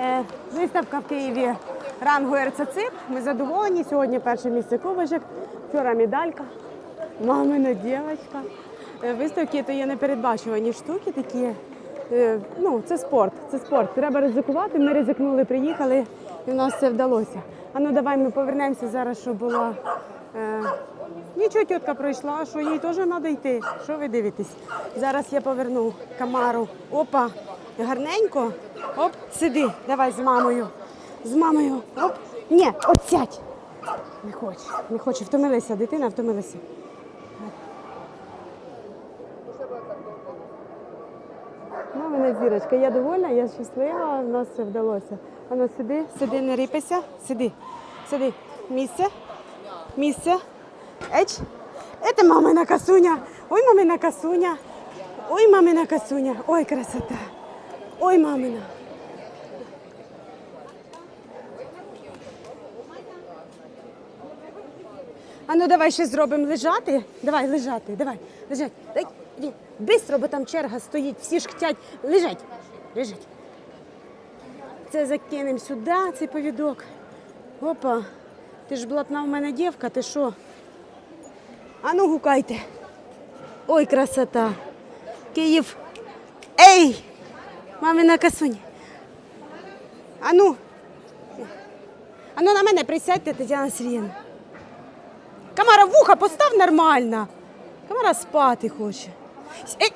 Е, Виставка в Києві рангу РЦЦИП. Ми задоволені. Сьогодні перше місце Коважик, вчора медалька. Мамина дівчинка. Е, Виставки то є непередбачувані штуки такі. Е, Ну, це спорт. Це спорт. Треба ризикувати. Ми ризикнули, приїхали, і в нас це вдалося. А ну давай ми повернемося зараз, щоб була. Нічого тітка пройшла, що їй теж треба йти. Що ви дивитесь? Зараз я поверну камару. Опа, гарненько. Оп, сиди, давай з мамою. З мамою. Оп. Ні, от сядь. Не хоче, не хоче. Втомилася, дитина втомилася. Мамина зірочка, я довольна, я щаслива, в нас все вдалося. Ану, сиди, сиди, не рипайся, сиди, сиди. Місце, місце. Еч. Это мамина касуня. Ой, мамина касуня. Ой, мамина касуня. Ой, красота. Ой, мамина. А ну давай ще зробимо лежати. Давай лежати, давай, лежать. Дай. Бистро, бо там черга стоїть, всі ж хотять. Лежать, лежать. Це закинемо сюди, цей повідок. Опа. Ти ж блатна в мене дівка, ти що? А ну гукайте. Ой, красота. Київ. Ей! Мамина касунь. А ну. А ну на мене присядьте, Тетяна Сергіївна. Камара вуха постав нормально. Камара спати хоче. Ей,